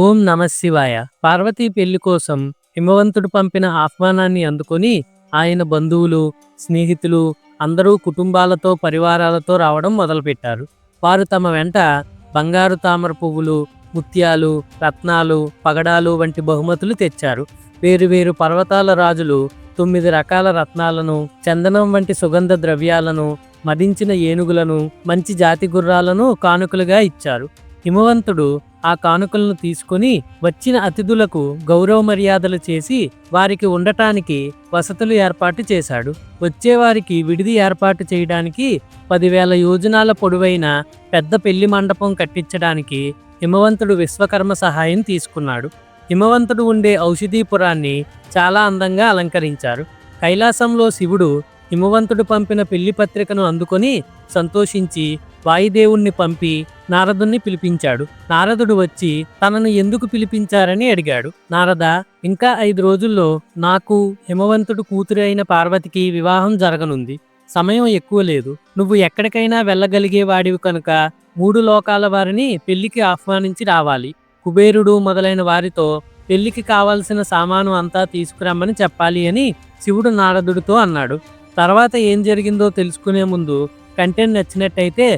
ఓం నమ శివాయ. పార్వతీ పెళ్ళి కోసం హిమవంతుడు పంపిన ఆహ్వానాన్ని అందుకొని ఆయన బంధువులు స్నేహితులు అందరూ కుటుంబాలతో పరివారాలతో రావడం మొదలుపెట్టారు. వారు తమ వెంట బంగారు తామర పువ్వులు ముత్యాలు రత్నాలు పగడాలు వంటి బహుమతులు తెచ్చారు. వేరు వేరు పర్వతాల రాజులు తొమ్మిది రకాల రత్నాలను చందనం వంటి సుగంధ ద్రవ్యాలను మదించిన ఏనుగులను మంచి జాతి గుర్రాలను కానుకలుగా ఇచ్చారు. హిమవంతుడు ఆ కానుకలను తీసుకుని వచ్చిన అతిథులకు గౌరవ మర్యాదలు చేసి వారికి ఉండటానికి వసతులు ఏర్పాటు చేశాడు. వచ్చేవారికి విడిది ఏర్పాటు చేయడానికి పదివేల యోజనాల పొడవైన పెద్ద పెళ్ళి మండపం కట్టించడానికి హిమవంతుడు విశ్వకర్మ సహాయం తీసుకున్నాడు. హిమవంతుడు ఉండే ఔషధీపురాన్ని చాలా అందంగా అలంకరించారు. కైలాసంలో శివుడు హిమవంతుడు పంపిన పెళ్ళి పత్రికను అందుకొని సంతోషించి వాయుదేవుణ్ణి పంపి నారదుణ్ణి పిలిపించాడు. నారదుడు వచ్చి తనను ఎందుకు పిలిపించారని అడిగాడు. నారద ఇంకా ఐదు రోజుల్లో నాకు హిమవంతుడు కూతురు అయిన పార్వతికి వివాహం జరగనుంది. సమయం ఎక్కువ లేదు. నువ్వు ఎక్కడికైనా వెళ్ళగలిగే వాడివి కనుక మూడు లోకాల వారిని పెళ్ళికి ఆహ్వానించి రావాలి. కుబేరుడు మొదలైన వారితో పెళ్ళికి కావాల్సిన సామాను అంతా తీసుకురమ్మని చెప్పాలి అని శివుడు నారదుడితో అన్నాడు. తర్వాత ఏం జరిగిందో తెలుసుకునే ముందు కంటెంట్ నచ్చినట్టయితే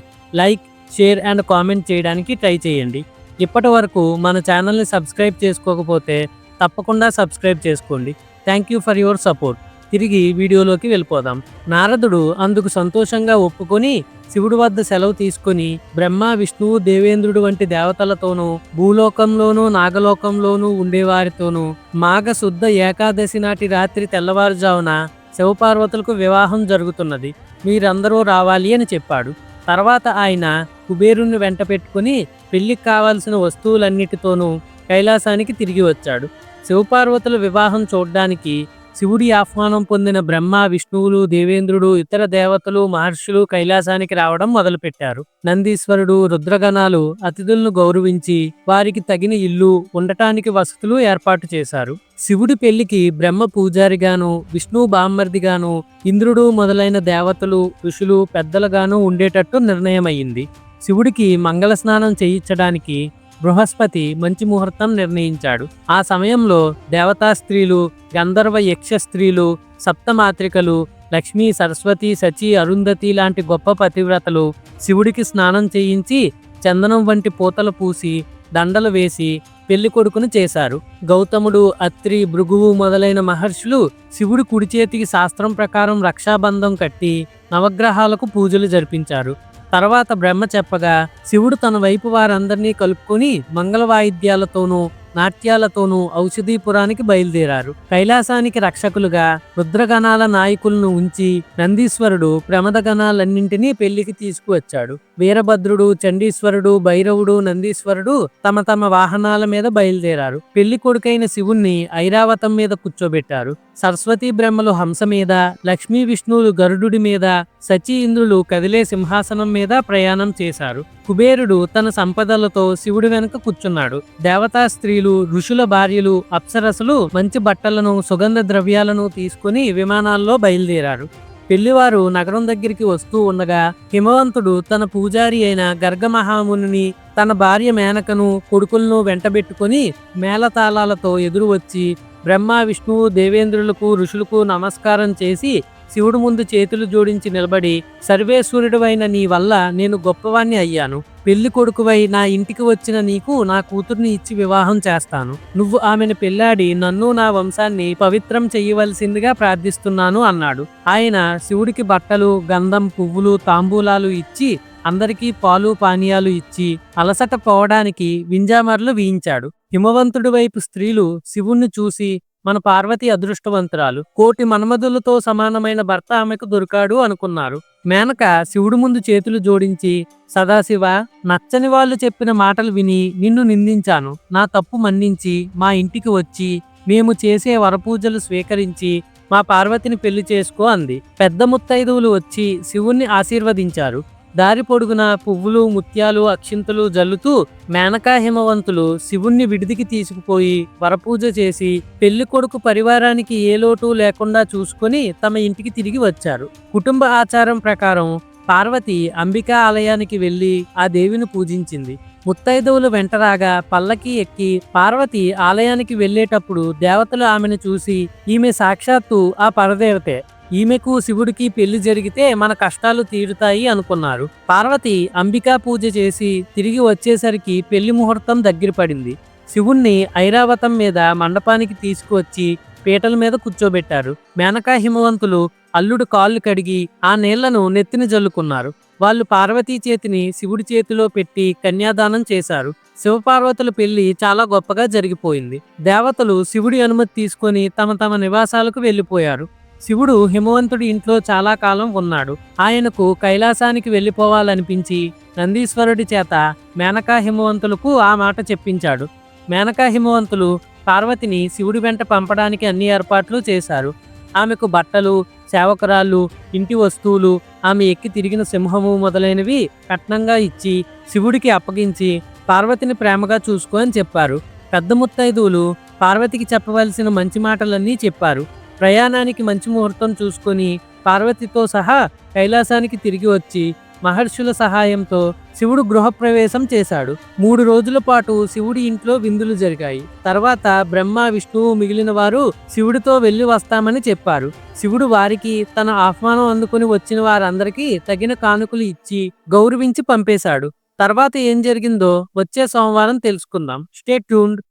లైక్ షేర్ అండ్ కామెంట్ చేయడానికి ట్రై చేయండి. ఇప్పటి వరకు మన ఛానల్ని సబ్స్క్రైబ్ చేసుకోకపోతే తప్పకుండా సబ్స్క్రైబ్ చేసుకోండి. Thank you for your support తిరిగి వీడియోలోకి వెళ్ళిపోదాం. నారదుడు అందుకు సంతోషంగా ఒప్పుకొని శివుడి వద్ద సెలవు తీసుకొని బ్రహ్మ విష్ణువు దేవేంద్రుడు వంటి దేవతలతోనూ భూలోకంలోనూ నాగలోకంలోనూ ఉండేవారితోనూ మాఘ శుద్ధ ఏకాదశి నాటి రాత్రి తెల్లవారుజామున శివపార్వతులకు వివాహం జరుగుతున్నది. మీరందరూ రావాలి అని చెప్పాడు. తర్వాత ఆయన కుబేరుని వెంట పెట్టుకుని పెళ్ళికి కావాల్సిన వస్తువులన్నిటితోనూ కైలాసానికి తిరిగి వచ్చాడు. శివపార్వతుల వివాహం చూడడానికి శివుడి ఆహ్వానం పొందిన బ్రహ్మ విష్ణువులు దేవేంద్రుడు ఇతర దేవతలు మహర్షులు కైలాసానికి రావడం మొదలుపెట్టారు. నందీశ్వరుడు రుద్రగణాలు అతిథులను గౌరవించి వారికి తగిన ఇల్లు ఉండటానికి వసతులు ఏర్పాటు చేశారు. శివుడి పెళ్ళికి బ్రహ్మ పూజారిగాను విష్ణు బామ్మర్దిగాను ఇంద్రుడు మొదలైన దేవతలు ఋషులు పెద్దలుగాను ఉండేటట్టు నిర్ణయమయ్యింది. శివుడికి మంగళ స్నానం చేయించడానికి బృహస్పతి మంచి ముహూర్తం నిర్ణయించాడు. ఆ సమయంలో దేవతా స్త్రీలు గంధర్వ యక్ష స్త్రీలు సప్తమాత్రికలు లక్ష్మీ సరస్వతి సచి అరుంధతి లాంటి గొప్ప పతివ్రతలు శివుడికి స్నానం చేయించి చందనం వంటి పూతలు పూసి దండలు వేసి పెళ్ళి కొడుకును చేశారు. గౌతముడు అత్రి భృగువు మొదలైన మహర్షులు శివుడి కుడి చేతికి శాస్త్రం ప్రకారం రక్షాబంధం కట్టి నవగ్రహాలకు పూజలు జరిపించారు. తర్వాత బ్రహ్మ చెప్పగా శివుడు తన వైపు వారందరినీ కలుపుకొని మంగళ వాయిద్యాలతోనూ నాట్యాలతోనూ ఔషధీపురానికి బయలుదేరారు. కైలాసానికి రక్షకులుగా రుద్రగణాల నాయకులను ఉంచి నందీశ్వరుడు ప్రమదగణాలన్నింటినీ పెళ్ళికి తీసుకువచ్చాడు. వీరభద్రుడు చండీశ్వరుడు భైరవుడు నందీశ్వరుడు తమ తమ వాహనాల మీద బయలుదేరారు. పెళ్ళి కొడుకైన శివుణ్ణి ఐరావతం మీద కూర్చోబెట్టారు. సరస్వతీ బ్రహ్మలు హంస మీద లక్ష్మీ విష్ణువులు గరుడుడి మీద సచి ఇంద్రులు కదిలే సింహాసనం మీద ప్రయాణం చేశారు. కుబేరుడు తన సంపదలతో శివుడి వెనుక కూర్చున్నాడు. దేవతా స్త్రీలు ఋషుల భార్యలు అప్సరసులు మంచి బట్టలను సుగంధ ద్రవ్యాలను తీసుకుని విమానాల్లో బయలుదేరారు. పెళ్ళివారు నగరం దగ్గరికి వస్తూ ఉండగా హిమవంతుడు తన పూజారి అయిన గర్గమహాముని తన భార్య మేనకను కొడుకులను వెంటబెట్టుకుని మేళతాళాలతో ఎదురు వచ్చి బ్రహ్మ విష్ణువు దేవేంద్రులకు ఋషులకు నమస్కారం చేసి శివుడు ముందు చేతులు జోడించి నిలబడి సర్వేశ్వరుడివైన నీ వల్ల నేను గొప్పవాణ్ణి అయ్యాను. పెళ్ళి కొడుకువై నా ఇంటికి వచ్చిన నీకు నా కూతుర్ని ఇచ్చి వివాహం చేస్తాను. నువ్వు ఆమెను పెళ్ళాడి నన్ను నా వంశాన్ని పవిత్రం చెయ్యవలసిందిగా ప్రార్థిస్తున్నాను అన్నాడు. ఆయన శివుడికి బట్టలు గంధం పువ్వులు తాంబూలాలు ఇచ్చి అందరికీ పాలు పానీయాలు ఇచ్చి అలసట పోవడానికి వింజామర్లు వీయించాడు. హిమవంతుడి వైపు స్త్రీలు శివుణ్ణి చూసి మన పార్వతి అదృష్టవంతురాలు కోటి మన్మధులతో సమానమైన భర్త ఆమెకు దొరికాడు అనుకున్నారు. మేనక శివుడు ముందు చేతులు జోడించి సదాశివ నచ్చని వాళ్ళు చెప్పిన మాటలు విని నిన్ను నిందించాను. నా తప్పు మన్నించి మా ఇంటికి వచ్చి మేము చేసే వరపూజలు స్వీకరించి మా పార్వతిని పెళ్ళి చేసుకో అంది. పెద్ద ముత్తైదువులు వచ్చి శివుణ్ణి ఆశీర్వదించారు. దారి పొడుగున పువ్వులు ముత్యాలు అక్షింతలు జల్లుతూ మేనకా హిమవంతులు శివుణ్ణి విడిదికి తీసుకుపోయి వరపూజ చేసి పెళ్ళి కొడుకు పరివారానికి ఏ లోటు లేకుండా చూసుకొని తమ ఇంటికి తిరిగి వచ్చారు. కుటుంబ ఆచారం ప్రకారం పార్వతి అంబికా ఆలయానికి వెళ్ళి ఆ దేవిని పూజించింది. ముత్తైదువులు వెంటరాగా పల్లకి ఎక్కి పార్వతి ఆలయానికి వెళ్ళేటప్పుడు దేవతలు ఆమెను చూసి ఈమె సాక్షాత్తు ఆ పరదేవతే. ఈమెకు శివుడికి పెళ్ళి జరిగితే మన కష్టాలు తీరుతాయి అనుకున్నారు. పార్వతి అంబికా పూజ చేసి తిరిగి వచ్చేసరికి పెళ్ళి ముహూర్తం దగ్గర పడింది. శివుణ్ణి ఐరావతం మీద మండపానికి తీసుకువచ్చి పీటల మీద కూర్చోబెట్టారు. మేనకా హిమవంతులు అల్లుడు కాళ్ళు కడిగి ఆ నీళ్ళను నెత్తిన జల్లుకున్నారు. వాళ్ళు పార్వతీ చేతిని శివుడి చేతిలో పెట్టి కన్యాదానం చేశారు. శివపార్వతుల పెళ్ళి చాలా గొప్పగా జరిగిపోయింది. దేవతలు శివుడి అనుమతి తీసుకొని తమ తమ నివాసాలకు వెళ్ళిపోయారు. శివుడు హిమవంతుడి ఇంట్లో చాలా కాలం ఉన్నాడు. ఆయనకు కైలాసానికి వెళ్ళిపోవాలనిపించి నందీశ్వరుడి చేత మేనకా హిమవంతులకు ఆ మాట చెప్పించాడు. మేనకా హిమవంతులు పార్వతిని శివుడి వెంట పంపడానికి అన్ని ఏర్పాట్లు చేశారు. ఆమెకు బట్టలు సేవకురాళ్ళు ఇంటి వస్తువులు ఆమె ఎక్కి తిరిగిన సింహము మొదలైనవి కట్నంగా ఇచ్చి శివుడికి అప్పగించి పార్వతిని ప్రేమగా చూసుకో అని చెప్పారు. పెద్ద ముత్తైదువులు పార్వతికి చెప్పవలసిన మంచి మాటలన్నీ చెప్పారు. ప్రయాణానికి మంచి ముహూర్తం చూసుకొని పార్వతితో సహా కైలాసానికి తిరిగి వచ్చి మహర్షుల సహాయంతో శివుడు గృహప్రవేశం చేశాడు. మూడు రోజుల పాటు శివుడి ఇంట్లో విందులు జరిగాయి. తర్వాత బ్రహ్మ విష్ణువు మిగిలిన వారు శివుడితో వెళ్ళి వస్తామని చెప్పారు. శివుడు వారికి తన ఆహ్వానం అందుకుని వచ్చిన వారందరికీ తగిన కానుకలు ఇచ్చి గౌరవించి పంపేశాడు. తర్వాత ఏం జరిగిందో వచ్చే సోమవారం తెలుసుకుందాం. Stay tuned.